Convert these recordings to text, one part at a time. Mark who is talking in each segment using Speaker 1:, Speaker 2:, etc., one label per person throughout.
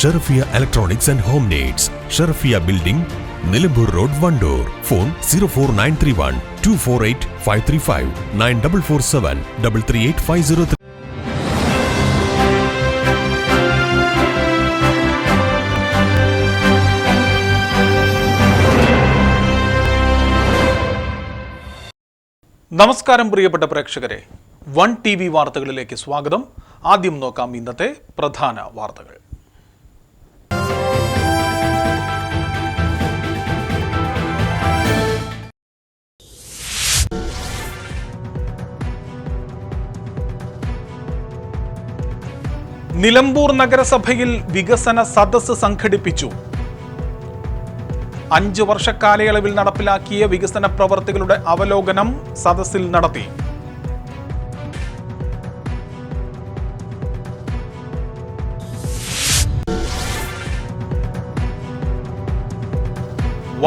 Speaker 1: ഷെർഫിയ Electronics and Home Needs Sherfiya Building Nilambur Road Wandoor phone zero four nine three one two four eight five three five nine double four seven double three eight five zero three
Speaker 2: നമസ്കാരം പ്രിയപ്പെട്ട പ്രേക്ഷകരെ one T V വാർത്തകളിലേക്ക് സ്വാഗതം ആദ്യം നോക്കാം ഇന്നത്തെ പ്രധാന വാർത്തകൾ നിലമ്പൂർ നഗരസഭയിൽ വികസന സദസ്സ് സംഘടിപ്പിച്ചു അഞ്ചു വർഷ കാലയളവിൽ നടപ്പിലാക്കിയ വികസന പ്രവർത്തികളുടെ അവലോകനം സദസ്സിൽ നടത്തി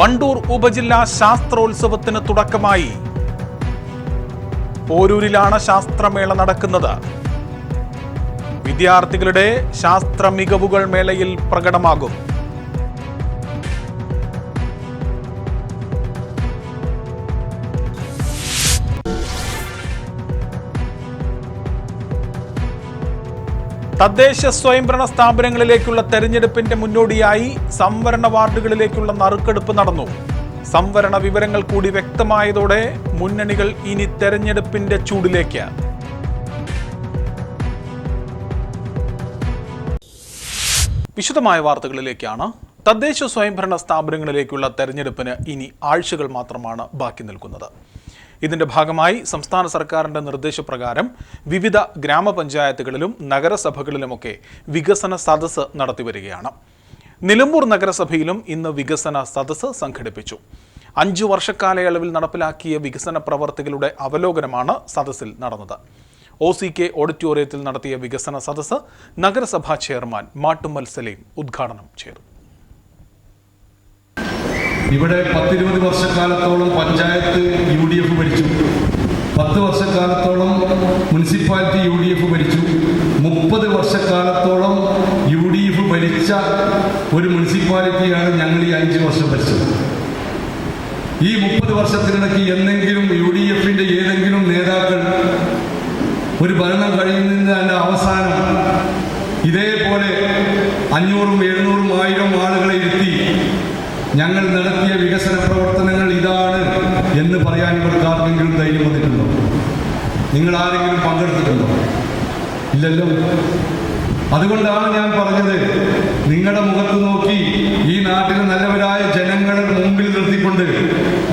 Speaker 2: വണ്ടൂർ ഉപജില്ലാ ശാസ്ത്രോത്സവത്തിന് തുടക്കമായി പോരൂരിലാണ് ശാസ്ത്രമേള നടക്കുന്നത് വിദ്യാർത്ഥികളുടെ ശാസ്ത്ര മികവുകൾ മേളയിൽ പ്രകടമാകും തദ്ദേശ സ്വയംഭരണ സ്ഥാപനങ്ങളിലേക്കുള്ള തെരഞ്ഞെടുപ്പിന്റെ മുന്നോടിയായി സംവരണ വാർഡുകളിലേക്കുള്ള നറുക്കെടുപ്പ് നടന്നു സംവരണ വിവരങ്ങൾ കൂടി വ്യക്തമായതോടെ മുന്നണികൾ ഇനി തെരഞ്ഞെടുപ്പിന്റെ ചൂടിലേക്ക് വിശദമായ വാർത്തകളിലേക്കാണ് തദ്ദേശ സ്വയംഭരണ സ്ഥാപനങ്ങളിലേക്കുള്ള തെരഞ്ഞെടുപ്പിന് ഇനി ആഴ്ചകൾ മാത്രമാണ് ബാക്കി നിൽക്കുന്നത് ഇതിന്റെ ഭാഗമായി സംസ്ഥാന സർക്കാരിന്റെ നിർദ്ദേശപ്രകാരം വിവിധ ഗ്രാമപഞ്ചായത്തുകളിലും നഗരസഭകളിലുമൊക്കെ വികസന സദസ് നടത്തിവരികയാണ് നിലമ്പൂർ നഗരസഭയിലും ഇന്ന് വികസന സദസ് സംഘടിപ്പിച്ചു അഞ്ചു വർഷക്കാലയളവിൽ നടപ്പിലാക്കിയ വികസന പ്രവർത്തികളുടെ അവലോകനമാണ് സദസ്സിൽ നടന്നത് ഒ സി കെ ഓഡിറ്റോറിയത്തിൽ നടത്തിയ വികസന സദസ്സ് നഗരസഭാ ചെയർമാൻ മാട്ടുമ്മൽ സലീം ഉദ്ഘാടനം ചെയ്തു
Speaker 3: ഇവിടെ പത്തിരുപത് വർഷക്കാലത്തോളം പഞ്ചായത്ത് യു ഡി എഫ് ഭരിച്ചു പത്ത് വർഷക്കാലത്തോളം മുനിസിപ്പാലിറ്റി യു ഡി എഫ് ഭരിച്ചു മുപ്പത് വർഷക്കാലത്തോളം യു ഡി എഫ് ഭരിച്ച ഒരു മുനിസിപ്പാലിറ്റിയാണ് ഞങ്ങൾ ഈ അഞ്ച് വർഷം ഭരിച്ചത് ഈ മുപ്പത് വർഷത്തിനിടയ്ക്ക് എന്തെങ്കിലും യു ഒരു ഭരണം കഴിയുന്നതിൻ്റെ തന്നെ അവസാനം ഇതേപോലെ അഞ്ഞൂറും എഴുന്നൂറും ആയിരം ആളുകളെ ഇരുത്തി ഞങ്ങൾ നടത്തിയ വികസന പ്രവർത്തനങ്ങൾ ഇതാണ് എന്ന് പറയാൻ ഇവർക്ക് ആർക്കെങ്കിലും ധൈര്യം വന്നിട്ടുണ്ടോ നിങ്ങൾ ആരെങ്കിലും പങ്കെടുത്തിട്ടുണ്ടോ ഇല്ലല്ലോ അതുകൊണ്ടാണ് ഞാൻ പറഞ്ഞത് നിങ്ങളുടെ മുഖത്ത് നോക്കി ഈ നാട്ടിലെ നല്ലവരായ ജനങ്ങളെ മുമ്പിൽ നിർത്തിക്കൊണ്ട്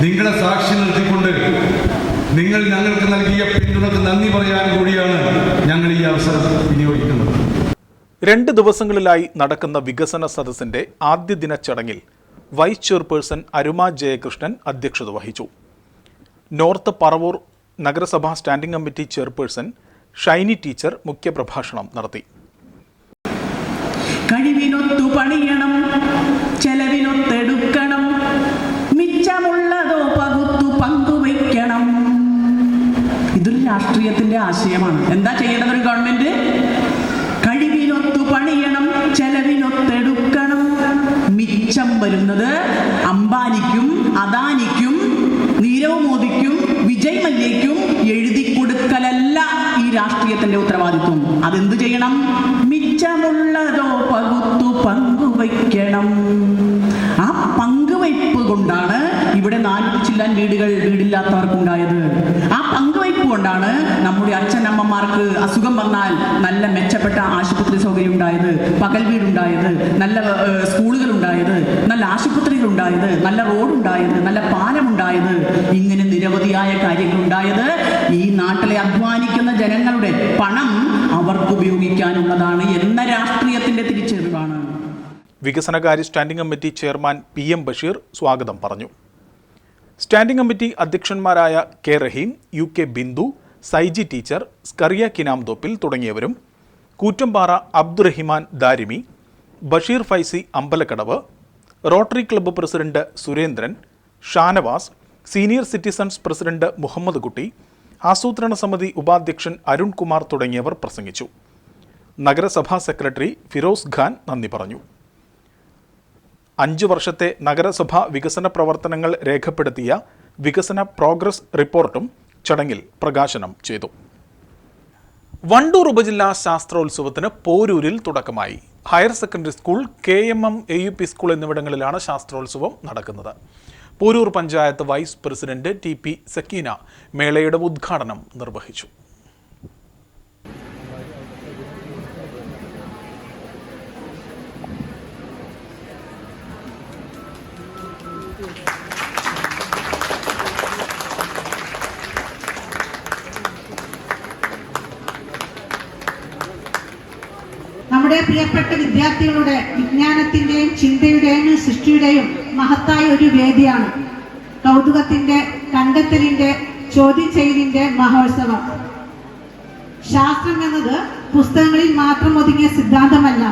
Speaker 3: നിങ്ങളെ സാക്ഷി നിർത്തിക്കൊണ്ട് നിങ്ങൾ ഞങ്ങൾക്ക് നൽകിയ പിന്തുണക്ക് നന്ദി പറയാൻ കൂടിയാണ് ഞങ്ങൾ ഈ അവസരം വിനിയോഗിക്കുന്നത്
Speaker 2: രണ്ട് ദിവസങ്ങളിലായി നടക്കുന്ന വികസന സദസ്സിന്റെ ആദ്യ ദിന ചടങ്ങിൽ വൈസ് ചെയർപേഴ്സൺ അരുമ ജയകൃഷ്ണൻ അധ്യക്ഷത വഹിച്ചു നോർത്ത് പറവൂർ നഗരസഭാ standing committee chairperson Shiny teacher മുഖ്യപ്രഭാഷണം നടത്തി
Speaker 4: കഴിവിനൊത്തു പണിയണം ചെലവിനൊത്തെടുക്കണം രാഷ്ട്രീയത്തിന്റെ ആശയമാണ് എന്താ ചെയ്യേണ്ടത് ഒരു ഗവൺമെന്റ് കഴിവിനൊത്തു പണിയണം ചെലവിനൊത്തെടുക്കണം മിച്ചം വരുന്നത് അംബാനിക്കും അദാനിക്കും നീരവ് മോദിക്കും വിജയ് മല്യയ്ക്കും എഴുതി കൊടുക്കലല്ല ഈ രാഷ്ട്രീയത്തിന്റെ ഉത്തരവാദിത്വം അതെന്ത് ചെയ്യണം മിച്ചമുള്ളതോ പകുത്തു പങ്കുവയ്ക്കണം ആ പങ്കുവയ്പ് കൊണ്ടാണ് ഇവിടെ നാല് ചില്ലാൻ വീടുകൾ വീടില്ലാത്തവർക്കുണ്ടായത് ആ പങ്കുവയ്പ് കൊണ്ടാണ് നമ്മുടെ അച്ഛനമ്മമാർക്ക് അസുഖം വന്നാൽ നല്ല മെച്ചപ്പെട്ട ആശുപത്രി സൗകര്യം ഉണ്ടായത് പകൽ വീടുണ്ടായത് നല്ല സ്കൂളുകൾ ഉണ്ടായത് നല്ല ആശുപത്രികൾ ഉണ്ടായത് നല്ല റോഡ് ഉണ്ടായത് നല്ല പാലം ഉണ്ടായത് ഇങ്ങനെ നിരവധിയായ കാര്യങ്ങൾ ഉണ്ടായത് ഈ നാട്ടിലെ അധ്വാനിക്കുന്ന ജനങ്ങളുടെ പണം അവർക്ക് ഉപയോഗിക്കാനുള്ളതാണ് എന്ന രാഷ്ട്രീയത്തിന്റെ തിരിച്ചറിവാണ്
Speaker 2: വികസനകാര്യ standing committee chairman P M Basheer സ്വാഗതം പറഞ്ഞു സ്റ്റാൻഡിംഗ് കമ്മിറ്റി അധ്യക്ഷന്മാരായ K Raheem U K Bindu Saiji teacher Scaria Kinanthoppil തുടങ്ങിയവരും Koottampara Abdurahiman Darimi Basheer Faizy Ambalakkadavu Rotary Club president Surendran Shanavas senior citizens president Muhammed Kutty ആസൂത്രണ സമിതി ഉപാധ്യക്ഷൻ അരുൺകുമാർ തുടങ്ങിയവർ പ്രസംഗിച്ചു നഗരസഭാ സെക്രട്ടറി ഫിറോസ് ഖാൻ നന്ദി പറഞ്ഞു അഞ്ചു വർഷത്തെ നഗരസഭാ വികസന പ്രവർത്തനങ്ങൾ രേഖപ്പെടുത്തിയ വികസന പ്രോഗ്രസ് റിപ്പോർട്ടും ചടങ്ങിൽ പ്രകാശനം ചെയ്തു വണ്ടൂർ ഉപജില്ലാ ശാസ്ത്രോത്സവത്തിന് പോരൂരിൽ തുടക്കമായി higher secondary school K M M A U P school എന്നിവിടങ്ങളിലാണ് ശാസ്ത്രോത്സവം നടക്കുന്നത് Poroor panchayat vice president T P Sakeena മേളയുടെ ഉദ്ഘാടനം നിർവഹിച്ചു
Speaker 5: നമ്മുടെ പ്രിയപ്പെട്ട വിദ്യാർത്ഥികളുടെ വിജ്ഞാനത്തിന്റെയും ചിന്തയുടെയും സൃഷ്ടിയുടെയും മഹത്തായ ഒരു വേദിയാണ് കൗതുകത്തിന്റെ കണ്ടെത്തലിന്റെ ചോദ്യം ചെയ്യലിന്റെ മഹോത്സവം ശാസ്ത്രം എന്നത് പുസ്തകങ്ങളിൽ മാത്രം ഒതുങ്ങിയ സിദ്ധാന്തമല്ല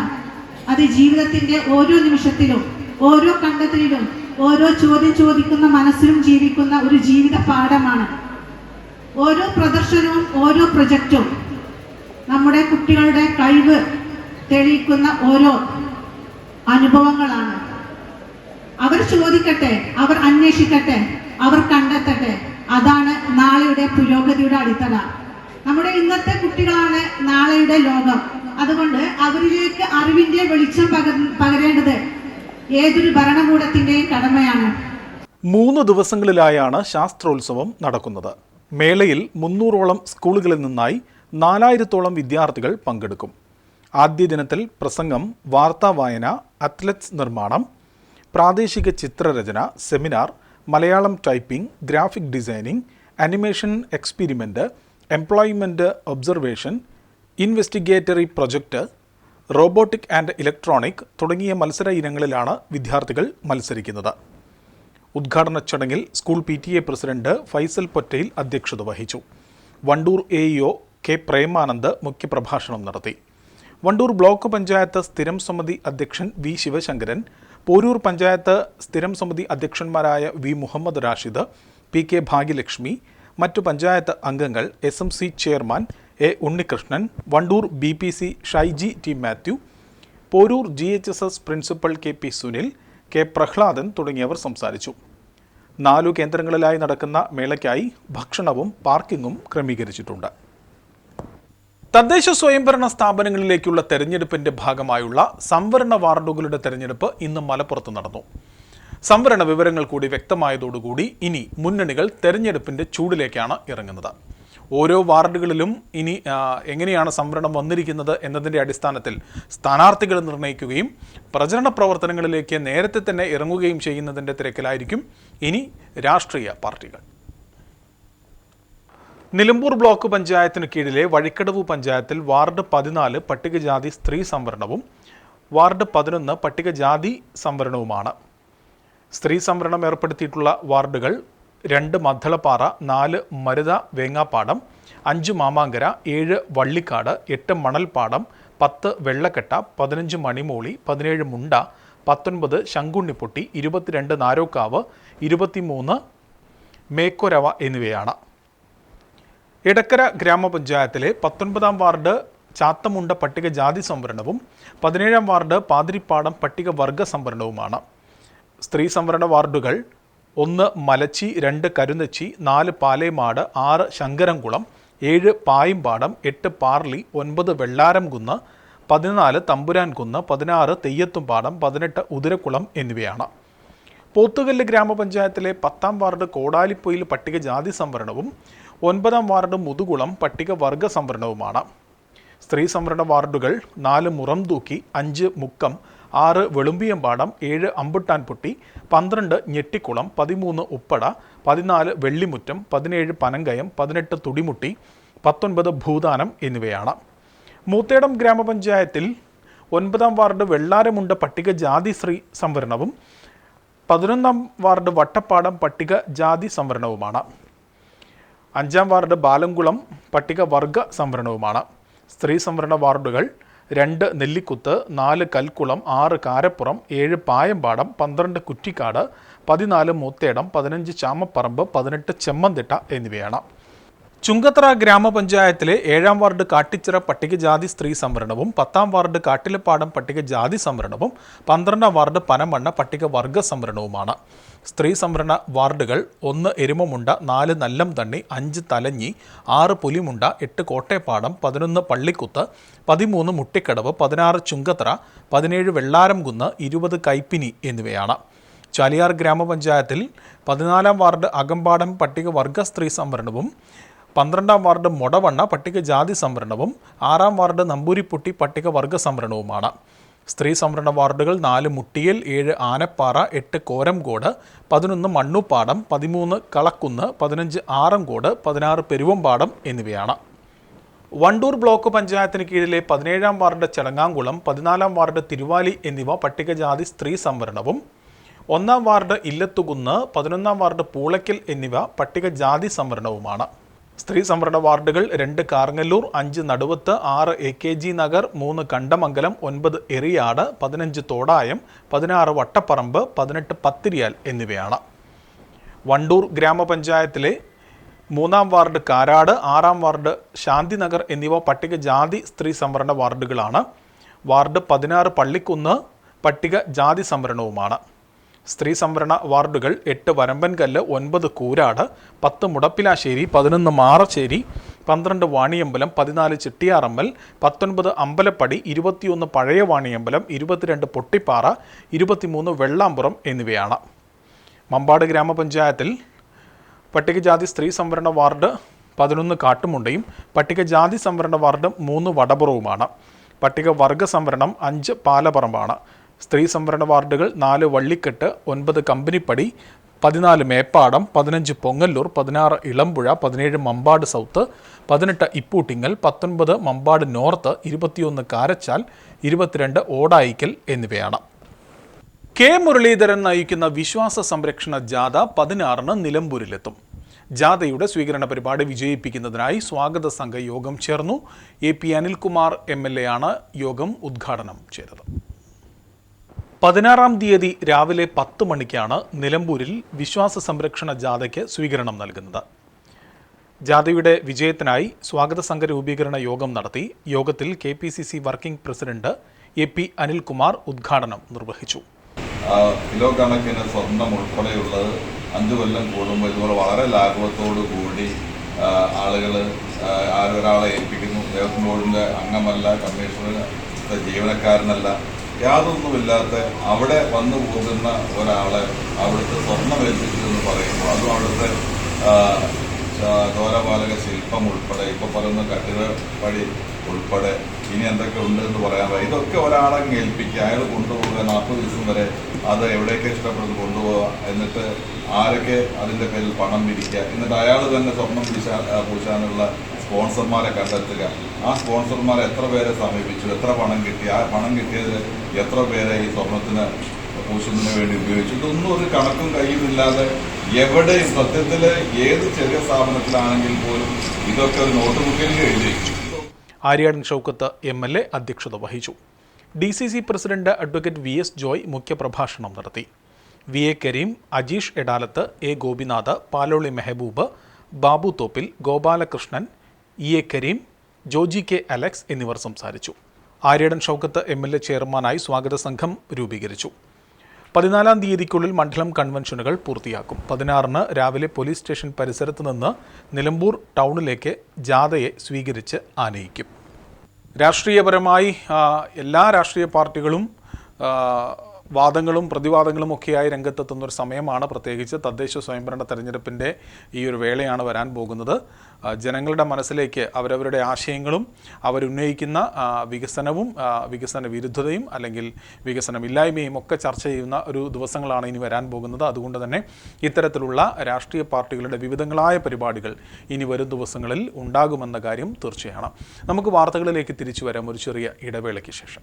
Speaker 5: അത് ജീവിതത്തിന്റെ ഓരോ നിമിഷത്തിലും ഓരോ കണ്ടെത്തലിലും ഓരോ ചോദ്യം ചോദിക്കുന്ന മനസ്സിലും ജീവിക്കുന്ന ഒരു ജീവിത പാഠമാണ് ഓരോ പ്രദർശനവും ഓരോ പ്രൊജക്റ്റും നമ്മുടെ കുട്ടികളുടെ കഴിവ് തെളിയിക്കുന്ന ഓരോ അനുഭവങ്ങളാണ് അവർ ചോദിക്കട്ടെ അവർ അന്വേഷിക്കട്ടെ അവർ കണ്ടെത്തട്ടെ അതാണ് നാളെയുടെ പുരോഗതിയുടെ അടിത്തറ നമ്മുടെ ഇന്നത്തെ കുട്ടികളാണ് നാളെയുടെ ലോകം അതുകൊണ്ട് അവരിലേക്ക് അറിവിന്റെ വെളിച്ചം പകരേണ്ടത് ഏതൊരു ഭരണകൂടത്തിന്റെയും കടമയാണ്
Speaker 2: മൂന്ന് ദിവസങ്ങളിലായാണ് ശാസ്ത്രോത്സവം നടക്കുന്നത് മേളയിൽ മുന്നൂറോളം സ്കൂളുകളിൽ നിന്നായി നാലായിരത്തോളം വിദ്യാർത്ഥികൾ പങ്കെടുക്കും ആദ്യ ദിനത്തിൽ പ്രസംഗം വാർത്താവായന അത്ലറ്റ്സ് നിർമ്മാണം പ്രാദേശിക ചിത്രരചന seminar Malayalam typing graphic designing animation experiment employment observation investigatory project robotic and electronic തുടങ്ങിയ മത്സര ഇനങ്ങളിലാണ് വിദ്യാർത്ഥികൾ മത്സരിക്കുന്നത് ഉദ്ഘാടന ചടങ്ങിൽ school P T A president Faisal Pottayil അധ്യക്ഷത വഹിച്ചു Wandoor A O K Premanand മുഖ്യപ്രഭാഷണം നടത്തി വണ്ടൂർ ബ്ലോക്ക് പഞ്ചായത്ത് സ്ഥിരം സമിതി അധ്യക്ഷൻ വി ശിവശങ്കരൻ പോരൂർ പഞ്ചായത്ത് സ്ഥിരം സമിതി അധ്യക്ഷന്മാരായ V Muhammed Rashid P K Bhagyalakshmi മറ്റു പഞ്ചായത്ത് അംഗങ്ങൾ S M C chairman A Unnikrishnan Wandoor B P C Shaiji T Mathew Poroor G H S S principal K P Sunil K Prahladan തുടങ്ങിയവർ സംസാരിച്ചു നാലു കേന്ദ്രങ്ങളിലായി നടക്കുന്ന മേളയ്ക്കായി ഭക്ഷണവും പാർക്കിങ്ങും ക്രമീകരിച്ചിട്ടുണ്ട് തദ്ദേശ സ്വയംഭരണ സ്ഥാപനങ്ങളിലേക്കുള്ള തെരഞ്ഞെടുപ്പിന്റെ ഭാഗമായുള്ള സംവരണ വാർഡുകളുടെ തെരഞ്ഞെടുപ്പ് ഇന്ന് മലപ്പുറത്ത് നടന്നു സംവരണ വിവരങ്ങൾ കൂടി വ്യക്തമായതോടുകൂടി ഇനി മുന്നണികൾ തെരഞ്ഞെടുപ്പിന്റെ ചൂടിലേക്കാണ് ഇറങ്ങുന്നത് ഓരോ വാർഡുകളിലും ഇനി എങ്ങനെയാണ് സംവരണം വന്നിരിക്കുന്നത് എന്നതിൻ്റെ അടിസ്ഥാനത്തിൽ സ്ഥാനാർത്ഥികൾ നിർണ്ണയിക്കുകയും പ്രചരണ പ്രവർത്തനങ്ങളിലേക്ക് നേരത്തെ തന്നെ ഇറങ്ങുകയും ചെയ്യുന്നതിൻ്റെ തിരക്കിലായിരിക്കും ഇനി രാഷ്ട്രീയ പാർട്ടികൾ നിലമ്പൂർ ബ്ലോക്ക് പഞ്ചായത്തിന് കീഴിലെ വഴിക്കടവ് പഞ്ചായത്തിൽ വാർഡ് പതിനാല് പട്ടികജാതി സ്ത്രീ സംവരണവും വാർഡ് പതിനൊന്ന് പട്ടികജാതി സംവരണവുമാണ് സ്ത്രീ സംവരണം ഏർപ്പെടുത്തിയിട്ടുള്ള വാർഡുകൾ രണ്ട് മദ്ദളപ്പാറ നാല് മരുത വേങ്ങാപ്പാടം അഞ്ച് മാമാങ്കര ഏഴ് വള്ളിക്കാട് എട്ട് മണൽപ്പാടം പത്ത് വെള്ളക്കെട്ട പതിനഞ്ച് മണിമോളി പതിനേഴ് മുണ്ട പത്തൊൻപത് ശങ്കുണ്ണിപ്പൊട്ടി ഇരുപത്തിരണ്ട് നാരോക്കാവ് ഇരുപത്തിമൂന്ന് മേക്കൊരവ എന്നിവയാണ് ഇടക്കര ഗ്രാമപഞ്ചായത്തിലെ പത്തൊൻപതാം വാർഡ് ചാത്തമുണ്ട പട്ടികജാതി സംവരണവും പതിനേഴാം വാർഡ് പാതിരിപ്പാടം പട്ടികവർഗ സംവരണവുമാണ് സ്ത്രീ സംവരണ വാർഡുകൾ ഒന്ന് മലച്ചി രണ്ട് കരുന്നച്ചി നാല് പാലേമാട് ആറ് ശങ്കരംകുളം ഏഴ് പായമ്പാടം എട്ട് പാർലി ഒൻപത് വെള്ളാരംകുന്ന് പതിനാല് തമ്പുരാൻകുന്ന് പതിനാറ് തെയ്യത്തുംപാടം പതിനെട്ട് ഉതിരക്കുളം എന്നിവയാണ് പോത്തുകല്ല് ഗ്രാമപഞ്ചായത്തിലെ പത്താം വാർഡ് കോടാലിപ്പൊയിൽ പട്ടികജാതി സംവരണവും ഒൻപതാം വാർഡ് മുതുകുളം പട്ടികവർഗ സംവരണവുമാണ് സ്ത്രീ സംവരണ വാർഡുകൾ നാല് മുറംതൂക്കി അഞ്ച് മുക്കം ആറ് വെളുമ്പിയമ്പാടം ഏഴ് അമ്പുട്ടാൻപുട്ടി പന്ത്രണ്ട് ഞെട്ടിക്കുളം പതിമൂന്ന് ഉപ്പട പതിനാല് വെള്ളിമുറ്റം പതിനേഴ് പനങ്കയം പതിനെട്ട് തുടിമുട്ടി പത്തൊൻപത് ഭൂദാനം എന്നിവയാണ് മൂത്തേടം ഗ്രാമപഞ്ചായത്തിൽ ഒൻപതാം വാർഡ് വെള്ളാരമുണ്ട് പട്ടികജാതി സ്ത്രീ സംവരണവും പതിനൊന്നാം വാർഡ് വട്ടപ്പാടം പട്ടികജാതി സംവരണവുമാണ് അഞ്ചാം വാർഡ് ബാലംകുളം പട്ടികവർഗ സംവരണവുമാണ് സ്ത്രീ സംവരണ വാർഡുകൾ രണ്ട് നെല്ലിക്കുത്ത് നാല് കൽക്കുളം ആറ് കാരപ്പുറം ഏഴ് പായമ്പാടം പന്ത്രണ്ട് കുറ്റിക്കാട് പതിനാല് മൂത്തേടം പതിനഞ്ച് ചാമപ്പറമ്പ് പതിനെട്ട് ചെമ്മന്തിട്ട എന്നിവയാണ് ചുങ്കത്തറ ഗ്രാമപഞ്ചായത്തിലെ ഏഴാം വാർഡ് കാട്ടിച്ചിറ പട്ടികജാതി സ്ത്രീ സംവരണവും പത്താം വാർഡ് കാട്ടിലപ്പാടം പട്ടികജാതി സംവരണവും പന്ത്രണ്ടാം വാർഡ് പനമണ്ണ പട്ടികവർഗ സംവരണവുമാണ് സ്ത്രീ സംവരണ വാർഡുകൾ ഒന്ന് എരുമമുണ്ട നാല് നല്ലം തണ്ണി അഞ്ച് തലഞ്ഞി ആറ് പുലിമുണ്ട എട്ട് കോട്ടയപ്പാടം പതിനൊന്ന് പള്ളിക്കുത്ത് പതിമൂന്ന് മുട്ടിക്കടവ് പതിനാറ് ചുങ്കത്തറ പതിനേഴ് കുന്ന് ഇരുപത് കൈപ്പിനി എന്നിവയാണ് ചാലിയാർ ഗ്രാമപഞ്ചായത്തിൽ പതിനാലാം വാർഡ് അകമ്പാടം പട്ടികവർഗ സ്ത്രീ സംവരണവും പന്ത്രണ്ടാം വാർഡ് മൊടവണ്ണ പട്ടികജാതി സംവരണവും ആറാം വാർഡ് നമ്പൂരിപ്പുട്ടി പട്ടികവർഗ സംവരണവുമാണ് സ്ത്രീ സംവരണ വാർഡുകൾ നാല് മുട്ടിയൽ ഏഴ് ആനപ്പാറ എട്ട് കോരംകോട് പതിനൊന്ന് മണ്ണുപ്പാടം പതിമൂന്ന് കളക്കുന്ന് പതിനഞ്ച് ആറംകോട് പതിനാറ് പെരുവമ്പാടം എന്നിവയാണ് വണ്ടൂർ ബ്ലോക്ക് പഞ്ചായത്തിന് കീഴിലെ പതിനേഴാം വാർഡ് ചടങ്ങാംകുളം പതിനാലാം വാർഡ് തിരുവാലി എന്നിവ പട്ടികജാതി സ്ത്രീ സംവരണവും ഒന്നാം വാർഡ് ഇല്ലത്തുകുന്ന് പതിനൊന്നാം വാർഡ് പൂളയ്ക്കൽ എന്നിവ പട്ടികജാതി സംവരണവുമാണ് സ്ത്രീ സംവരണ വാർഡുകൾ രണ്ട് കാർങ്ങല്ലൂർ അഞ്ച് നടുവത്ത് ആറ് എ കെ ജി നഗർ മൂന്ന് കണ്ടമംഗലം ഒൻപത് എറിയാട് പതിനഞ്ച് തോടായം പതിനാറ് വട്ടപ്പറമ്പ് പതിനെട്ട് പത്തിരിയാൽ എന്നിവയാണ് വണ്ടൂർ ഗ്രാമപഞ്ചായത്തിലെ മൂന്നാം വാർഡ് കാരാട് ആറാം വാർഡ് ശാന്തിനഗർ എന്നിവ പട്ടികജാതി സ്ത്രീ സംവരണ വാർഡുകളാണ് വാർഡ് പതിനാറ് പള്ളിക്കുന്ന് പട്ടിക ജാതി സംവരണവുമാണ് സ്ത്രീ സംവരണ വാർഡുകൾ എട്ട് വരമ്പൻകല്ല് ഒൻപത് കൂരാട് പത്ത് മുടപ്പിലാശ്ശേരി പതിനൊന്ന് മാറശ്ശേരി പന്ത്രണ്ട് വാണിയമ്പലം പതിനാല് ചിട്ടിയാറമ്മൽ പത്തൊൻപത് അമ്പലപ്പടി ഇരുപത്തിയൊന്ന് പഴയ വാണിയമ്പലം ഇരുപത്തിരണ്ട് പൊട്ടിപ്പാറ ഇരുപത്തിമൂന്ന് വെള്ളാമ്പുറം എന്നിവയാണ് മമ്പാട് ഗ്രാമപഞ്ചായത്തിൽ പട്ടികജാതി സ്ത്രീ സംവരണ വാർഡ് പതിനൊന്ന് കാട്ടുമുണ്ടയും പട്ടികജാതി സംവരണ വാർഡ് മൂന്ന് വടപുറവുമാണ് പട്ടികവർഗ സംവരണം അഞ്ച് പാലപ്പറമ്പാണ് സ്ത്രീ സംവരണ വാർഡുകൾ നാല് വള്ളിക്കെട്ട് ഒൻപത് കമ്പനിപ്പടി പതിനാല് മേപ്പാടം പതിനഞ്ച് പൊങ്ങല്ലൂർ പതിനാറ് ഇളമ്പുഴ പതിനേഴ് മമ്പാട് സൗത്ത് പതിനെട്ട് ഇപ്പൂട്ടിങ്ങൽ പത്തൊൻപത് മമ്പാട് നോർത്ത് ഇരുപത്തിയൊന്ന് കാരച്ചാൽ ഇരുപത്തിരണ്ട് ഓടായിക്കൽ എന്നിവയാണ് കെ മുരളീധരൻ നയിക്കുന്ന വിശ്വാസ സംരക്ഷണ ജാഥ പതിനാറിന് നിലമ്പൂരിലെത്തും ജാഥയുടെ സ്വീകരണ പരിപാടി വിജയിപ്പിക്കുന്നതിനായി സ്വാഗത സംഘ യോഗം ചേർന്നു A P Anilkumar M L A ആണ് യോഗം ഉദ്ഘാടനം ചെയ്തത് പതിനാറാം തീയതി രാവിലെ പത്ത് മണിക്കാണ് നിലമ്പൂരിൽ വിശ്വാസ സംരക്ഷണ ജാഥയ്ക്ക് സ്വീകരണം നൽകുന്നത് ജാഥയുടെ വിജയത്തിനായി സ്വാഗത സംഘ രൂപീകരണ യോഗം നടത്തി യോഗത്തിൽ K P C C working president A P Anilkumar ഉദ്ഘാടനം നിർവഹിച്ചു
Speaker 6: കിലോ കണക്കിന് സ്വർണം ഉൾപ്പെടെയുള്ളത് അഞ്ചു കൊല്ലം കൂടുമ്പോൾ ഇതുപോലെ വളരെ ലാഘവത്തോടു കൂടി ആളുകൾ ആരൊരാളെ ഏൽപ്പിക്കുന്നു ദേവസ്വം ബോർഡിൻ്റെ അംഗമല്ല കമ്മീഷണർ ജീവനക്കാരനല്ല യാതൊന്നുമില്ലാത്ത അവിടെ വന്നു പോകുന്ന ഒരാളെ അവിടുത്തെ സ്വർണ്ണം ഏൽപ്പിച്ചു എന്ന് പറയുമ്പോൾ അതും അവിടുത്തെ ദ്വാരപാലക ശില്പം ഉൾപ്പെടെ ഇപ്പൊ പറയുന്ന കട്ടിടപ്പടി ഉൾപ്പെടെ ഇനി എന്തൊക്കെ ഉണ്ട് എന്ന് പറയാൻ ഇതൊക്കെ ഒരാളെ ഏൽപ്പിക്കുക അയാൾ കൊണ്ടുപോകുക നാൽപ്പത് ദിവസം വരെ അത് എവിടേക്ക് ഇഷ്ടപ്പെടുന്നു കൊണ്ടുപോവുക എന്നിട്ട് ആരൊക്കെ അതിൻ്റെ പേരിൽ പണം പിരിക്കുക എന്നിട്ട് അയാൾ തന്നെ സ്വർണം പിടിച്ചാ പൂശാനുള്ള സ്പോൺസർമാരെ കണ്ടെത്തുക ആ സ്പോൺസർമാരെ എത്ര പേരെ സമീപിച്ചു എത്ര പണം കിട്ടി ആ പണം കിട്ടിയതിൽ എത്ര പേരെ ഈ സ്വർണത്തിന് പൂശുന്നതിന് വേണ്ടി ഉപയോഗിച്ചു ഇതൊന്നും ഒരു കണക്കും കഴിയുന്നില്ലാതെ എവിടെയും സത്യത്തിൽ ഏത് ചെറിയ സ്ഥാപനത്തിലാണെങ്കിൽ പോലും ഇതൊക്കെ ഒരു നോട്ട് ബുക്കിൽ എഴുതി
Speaker 2: Aryadan Shoukath M L A അധ്യക്ഷത വഹിച്ചു D C C president advocate V S Joy മുഖ്യപ്രഭാഷണം നടത്തി V A Kareem Ajeesh Edalath A Gopinath Paloli Mehaboob Babu Thoppil Gopalakrishnan E A Kareem Joji K Alex എന്നിവർ സംസാരിച്ചു Aryadan Shoukath M L A ചെയർമാനായി സ്വാഗത സംഘം രൂപീകരിച്ചു പതിനാലാം തീയതിക്കുള്ളിൽ മണ്ഡലം കൺവെൻഷനുകൾ പൂർത്തിയാക്കും പതിനാറിന് രാവിലെ പോലീസ് സ്റ്റേഷൻ പരിസരത്ത് നിന്ന് നിലമ്പൂർ ടൗണിലേക്ക് ജാഥയെ സ്വീകരിച്ച് ആനയിക്കും രാഷ്ട്രീയപരമായി എല്ലാ രാഷ്ട്രീയ പാർട്ടികളും വാദങ്ങളും പ്രതിവാദങ്ങളും ഒക്കെയായി രംഗത്തെത്തുന്ന ഒരു സമയമാണ് പ്രത്യേകിച്ച് തദ്ദേശ സ്വയംഭരണ തെരഞ്ഞെടുപ്പിൻ്റെ ഈ ഒരു വേളയാണ് വരാൻ പോകുന്നത് ജനങ്ങളുടെ മനസ്സിലേക്ക് അവരവരുടെ ആശയങ്ങളും അവരുന്നയിക്കുന്ന വികസനവും വികസന വിരുദ്ധതയും അല്ലെങ്കിൽ വികസനമില്ലായ്മയും ഒക്കെ ചർച്ച ചെയ്യുന്ന ഒരു ദിവസങ്ങളാണ് ഇനി വരാൻ പോകുന്നത് അതുകൊണ്ട് തന്നെ ഇത്തരത്തിലുള്ള രാഷ്ട്രീയ പാർട്ടികളുടെ വിവിധങ്ങളായ പരിപാടികൾ ഇനി വരും ദിവസങ്ങളിൽ ഉണ്ടാകുമെന്ന കാര്യം തീർച്ചയാണ് നമുക്ക് വാർത്തകളിലേക്ക് തിരിച്ചു വരാം ഒരു ചെറിയ ഇടവേളയ്ക്ക് ശേഷം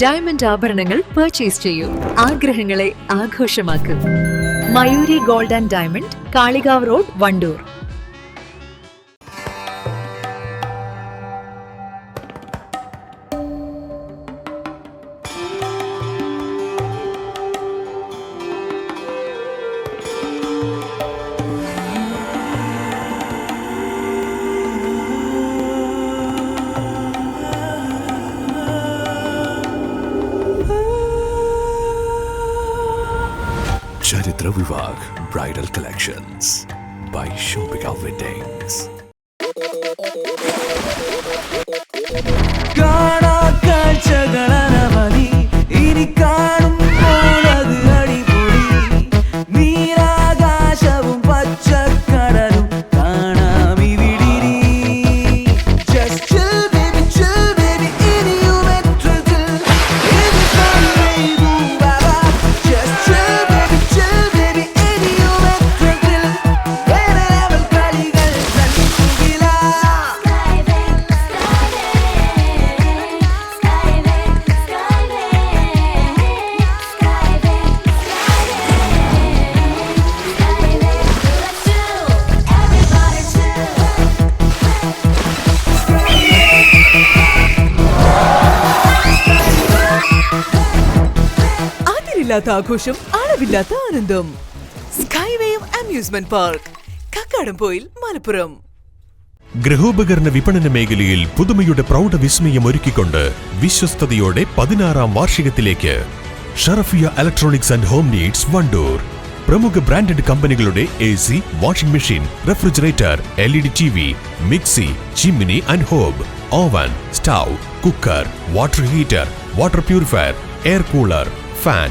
Speaker 7: ഡയമണ്ട് ആഭരണങ്ങൾ പർച്ചേസ് ചെയ്യൂ ആഗ്രഹങ്ങളെ ആഘോഷമാക്കൂ Mayoori Gold and Diamond Kalikavu Road Wandoor
Speaker 8: അളവില്ലാത്ത ആഘോഷം അളവില്ലാത്ത ആനന്ദം സ്കൈവേയും അമ്യൂസ്മെന്റ് പാർക്ക് കക്കാടംപോയിൽ മലപ്പുറം
Speaker 1: ഗൃഹോപകരണ വിപണന മേഖലയിൽ പുതുമയുടെ പ്രൗഢ വിസ്മയം ഒരുക്കിക്കൊണ്ട് വിശ്വസ്തയോടെ പതിനാറാം വാർഷികത്തിലേക്ക് Sharafiya Electronics and Home Needs Wandoor പ്രമുഖ ബ്രാൻഡഡ് കമ്പനികളുടെ A C washing machine refrigerator L E D T V mixie chimney and home oven stove cooker water heater water purifier air cooler fan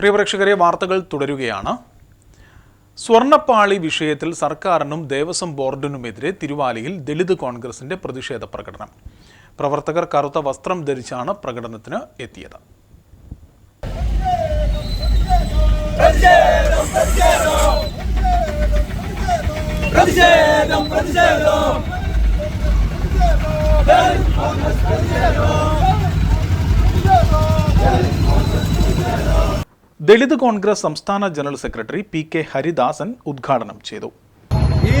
Speaker 2: പ്രിയപ്രേക്ഷകരെ വാർത്തകൾ തുടരുകയാണ് സ്വർണപ്പാളി വിഷയത്തിൽ സർക്കാരിനും ദേവസ്വം ബോർഡിനുമെതിരെ തിരുവാലിയിൽ ദളിത് കോൺഗ്രസിന്റെ പ്രതിഷേധ പ്രകടനം പ്രവർത്തകർ കറുത്ത വസ്ത്രം ധരിച്ചാണ് പ്രകടനത്തിന് എത്തിയത് പ്രതിഷേധം പ്രതിഷേധം പ്രതിഷേധം ദളിത് കോൺഗ്രസ് സംസ്ഥാന general secretary P K Haridasan ഉദ്ഘാടനം ചെയ്തു
Speaker 9: ഈ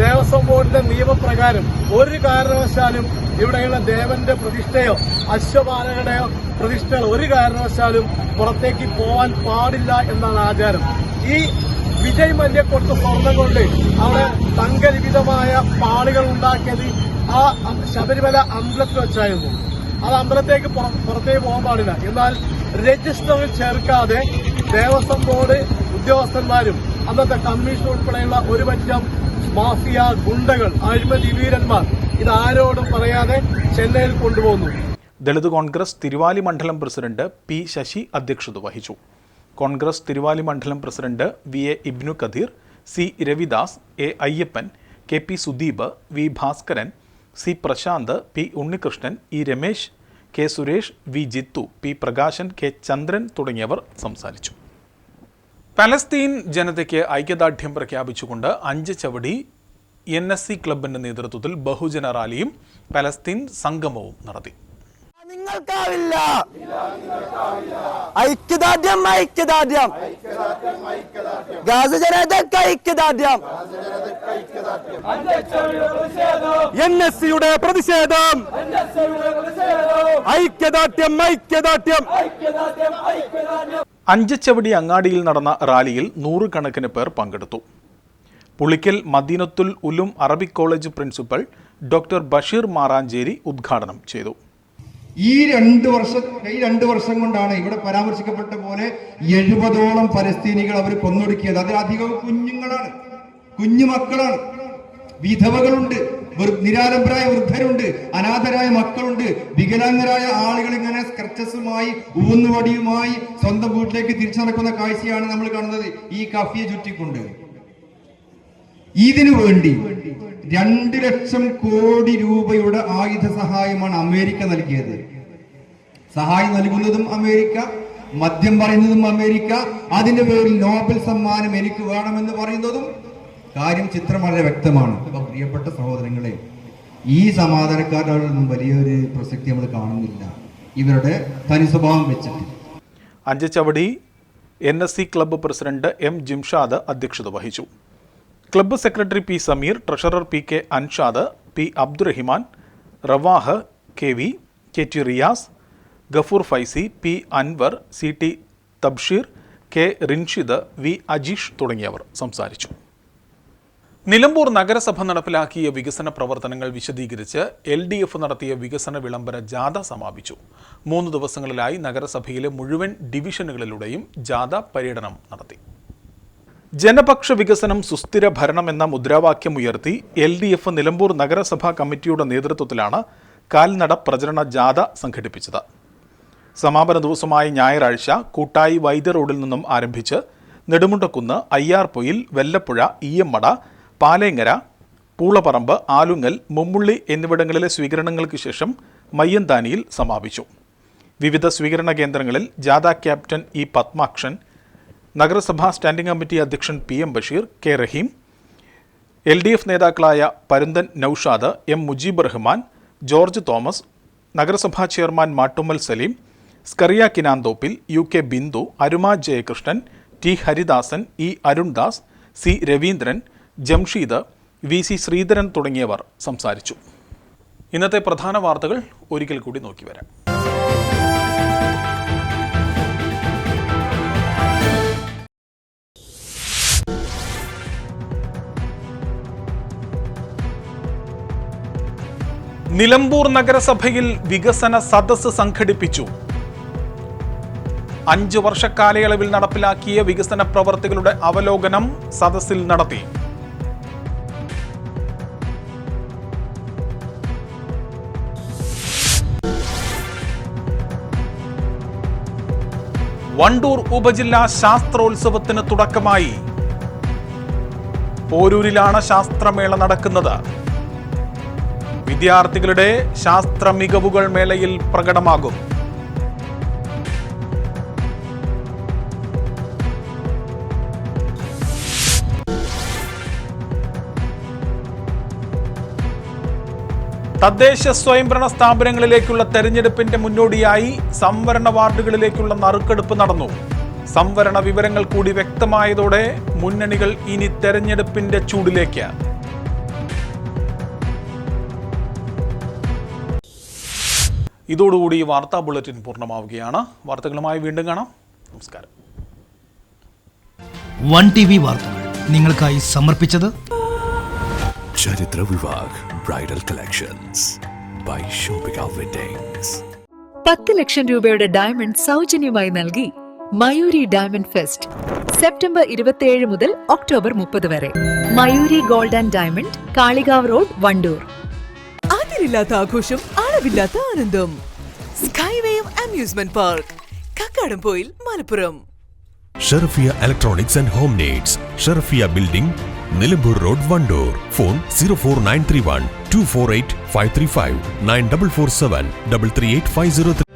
Speaker 9: ദേവസ്വം ബോർഡിന്റെ നിയമപ്രകാരം ഒരു കാരണവശാലും ഇവിടെയുള്ള ദേവന്റെ പ്രതിഷ്ഠയോ അശ്വപാലകയുടെയോ പ്രതിഷ്ഠകൾ ഒരു കാരണവശാലും പുറത്തേക്ക് പോവാൻ പാടില്ല എന്നാണ് ആചാരം ഈ വിജയ് മല്യ കൊട്ട് സ്വർണം കൊണ്ട് അവിടെ തങ്കലിഖിതമായ പാളികൾ ഉണ്ടാക്കിയത് ആ ശബരിമല അമ്പലത്തിൽ വെച്ചായിരുന്നു അത് അമ്പലത്തേക്ക് പുറത്തേക്ക് പോകാൻ പാടില്ല എന്നാൽ രജിസ്റ്ററിൽ ചേർക്കാതെ ദേവസ്വം ബോർഡ് ഉദ്യോഗസ്ഥന്മാരും അന്നത്തെ കമ്മീഷൻ ഉൾപ്പെടെയുള്ള ഒരു പറ്റം മാഫിയ ഗുണ്ടകൾ അഴിമതി വീരന്മാർ ഇതാരോടും പറയാതെ ചെന്നൈയിൽ കൊണ്ടുപോകുന്നു
Speaker 2: ദളിത് കോൺഗ്രസ് തിരുവാലി മണ്ഡലം പ്രസിഡന്റ് പി ശശി അധ്യക്ഷത വഹിച്ചു കോൺഗ്രസ് തിരുവാലി മണ്ഡലം president V A Ibnu Kadeer C Ravidas A Ayyappan K P Sudeep V Bhaskaran C Prasanth P Unnikrishnan E Ramesh K Suresh V Jithu P Prakashan K Chandran തുടങ്ങിയവർ സംസാരിച്ചു പലസ്തീൻ ജനതയ്ക്ക് ഐക്യദാർഢ്യം പ്രഖ്യാപിച്ചുകൊണ്ട് അഞ്ച് ചവടി എൻ എസ് സി ക്ലബിൻ്റെ നേതൃത്വത്തിൽ ബഹുജന റാലിയും പലസ്തീൻ സംഗമവും നടത്തി
Speaker 10: നിങ്ങൾക്കാവില്ല ഐക്യദാർഢ്യം ഐക്യദാർഢ്യം ഗാസ ജനതക്ക് ഐക്യദാർഢ്യം എൻ എസ് സിയുടെ പ്രതിഷേധം ഐക്യദാർഢ്യം ഐക്യദാർഢ്യം
Speaker 2: അഞ്ചച്ചവടി അങ്ങാടിയിൽ നടന്ന റാലിയിൽ നൂറുകണക്കിന് പേർ പങ്കെടുത്തു Pulikkal Madeenathul Uloom Arabic College principal doctor Basheer Maranchery ഉദ്ഘാടനം ചെയ്തു
Speaker 11: ഈ രണ്ട് വർഷം ഈ രണ്ട് വർഷം കൊണ്ടാണ് ഇവിടെ പരാമർശിക്കപ്പെട്ട പോലെ എഴുപതോളം പലസ്തീനികൾ അവർ കൊന്നൊടുക്കിയത് അതിലധികവും കുഞ്ഞുങ്ങളാണ് കുഞ്ഞു മക്കളാണ് വിധവകളുണ്ട് നിരാലംബരായ വൃദ്ധരുണ്ട് അനാഥരായ മക്കളുണ്ട് വികലാംഗരായ ആളുകൾ ഇങ്ങനെ സ്ക്രച്ചസുമായി ഊന്നുവടിയുമായി സ്വന്തം വീട്ടിലേക്ക് തിരിച്ചു നടക്കുന്ന കാഴ്ചയാണ് നമ്മൾ കാണുന്നത് ഈ കഫിയെ ചുറ്റിക്കൊണ്ട് ഇതിനു വേണ്ടി രണ്ട് ലക്ഷം കോടി രൂപയുടെ ആയുധ സഹായമാണ് അമേരിക്ക നൽകിയത് സഹായം നൽകുന്നതും അമേരിക്ക മദ്യം പറയുന്നതും അമേരിക്ക അതിന്റെ പേരിൽ നോബൽ സമ്മാനം എനിക്ക് വേണമെന്ന് പറയുന്നതും കാര്യം ചിത്രം വളരെ വ്യക്തമാണ് അപ്പൊ പ്രിയപ്പെട്ട സഹോദരങ്ങളെ ഈ സമാധാനക്കാരുടെ വലിയൊരു പ്രസക്തി നമ്മൾ കാണുന്നില്ല ഇവരുടെ തനി സ്വഭാവം വെച്ചിട്ട്
Speaker 2: Anchachavadi N S C club president M Jimshad അധ്യക്ഷത വഹിച്ചു club secretary P Sameer treasurer P K Anshad P Abdurahiman Ravah K V K T Riyas Gafoor Faizy P Anwar C T Thabsheer K Rinshid V Ajeesh തുടങ്ങിയവർ സംസാരിച്ചു നിലമ്പൂർ നഗരസഭ നടപ്പിലാക്കിയ വികസന പ്രവർത്തനങ്ങൾ വിശദീകരിച്ച് എൽ ഡി എഫ് നടത്തിയ വികസന വിളംബര ജാഥ സമാപിച്ചു മൂന്ന് ദിവസങ്ങളിലായി നഗരസഭയിലെ മുഴുവൻ ഡിവിഷനുകളിലൂടെയും ജാഥ പര്യടനം നടത്തി ജനപക്ഷ വികസനം സുസ്ഥിര ഭരണം എന്ന മുദ്രാവാക്യം ഉയർത്തി എൽ ഡി എഫ് നിലമ്പൂർ നഗരസഭാ കമ്മിറ്റിയുടെ നേതൃത്വത്തിലാണ് കാൽനട പ്രചരണ ജാഥ സംഘടിപ്പിച്ചത് സമാപന ദിവസമായ ഞായറാഴ്ച കൂട്ടായി വൈദ്യ റോഡിൽ നിന്നും ആരംഭിച്ച് നെടുമുണ്ടക്കുന്ന് അയ്യാർപൊയിൽ വെല്ലപ്പുഴ ഈയമ്മട പാലേങ്ങര പൂളപറമ്പ് ആലുങ്ങൽ മുമ്മുള്ളി എന്നിവിടങ്ങളിലെ സ്വീകരണങ്ങൾക്ക് ശേഷം മയ്യന്താനിയിൽ സമാപിച്ചു വിവിധ സ്വീകരണ കേന്ദ്രങ്ങളിൽ ജാഥ ക്യാപ്റ്റൻ ഇ പത്മാക്ഷൻ നഗരസഭാ സ്റ്റാൻഡിംഗ് കമ്മിറ്റി അധ്യക്ഷൻ P M Basheer K Raheem L D F നേതാക്കളായ Parunthan Noushad M Mujeeb Rahman George Thomas നഗരസഭാ chairman Mattummal Saleem Scaria Kinanthoppil U K Bindu Aruma Jayakrishnan T Haridasan E Arundas C Raveendran Jamsheed V C Sreedharan തുടങ്ങിയവർ സംസാരിച്ചു ഇന്നത്തെ പ്രധാന വാർത്തകൾ ഒരിക്കൽ കൂടി നോക്കി വരാം നിലമ്പൂർ നഗരസഭയിൽ വികസന സദസ്സ് സംഘടിപ്പിച്ചു അഞ്ചു വർഷ കാലയളവിൽ നടപ്പിലാക്കിയ വികസന പ്രവർത്തികളുടെ അവലോകനം സദസ്സിൽ നടത്തി വണ്ടൂർ ഉപജില്ലാ ശാസ്ത്രോത്സവത്തിന് തുടക്കമായി പോരൂരിലാണ് ശാസ്ത്രമേള നടക്കുന്നത് വിദ്യാർത്ഥികളുടെ ശാസ്ത്ര മികവുകൾ മേളയിൽ പ്രകടമാകും തദ്ദേശ സ്വയംഭരണ സ്ഥാപനങ്ങളിലേക്കുള്ള തെരഞ്ഞെടുപ്പിന്റെ മുന്നോടിയായി സംവരണ വാർഡുകളിലേക്കുള്ള നറുക്കെടുപ്പ് നടന്നു സംവരണ വിവരങ്ങൾ കൂടി വ്യക്തമായതോടെ മുന്നണികൾ ഇനി തെരഞ്ഞെടുപ്പിന്റെ ചൂടിലേക്ക് ഇതോടുകൂടി ഈ വാർത്താ ബുള്ളറ്റിൻ പൂർണ്ണമാവുകയാണ് വാർത്തകളുമായി വീണ്ടും കാണാം നമസ്കാരം വൺ ടി വി വാർത്തകൾ നിങ്ങൾക്കായി സമർപ്പിച്ചത്
Speaker 12: ചരിത്ര Vivah bridal collections by Shoppika weddings
Speaker 7: പത്ത് ലക്ഷം രൂപയുടെ ഡയമണ്ട് സൗജന്യമായി നൽകി മയൂരി ഡയമണ്ട് ഫെസ്റ്റ് സെപ്റ്റംബർ ഇരുപത്തിയേഴ് മുതൽ ഒക്ടോബർ മുപ്പത് വരെ Mayoori Gold and Diamond Kalikavu Road Wandoor
Speaker 8: അതിരില്ലാത്ത ആഘോഷം അളവില്ലാത്ത ആനന്ദം Sky Amusement park Kakkadampoyil Malappuram
Speaker 1: Sherafiya Electronics and Home Needs Sherafiya Building Nilambur Road Wandoor phone zero four nine three one two four eight five three five nine double four seven double three eight five zero three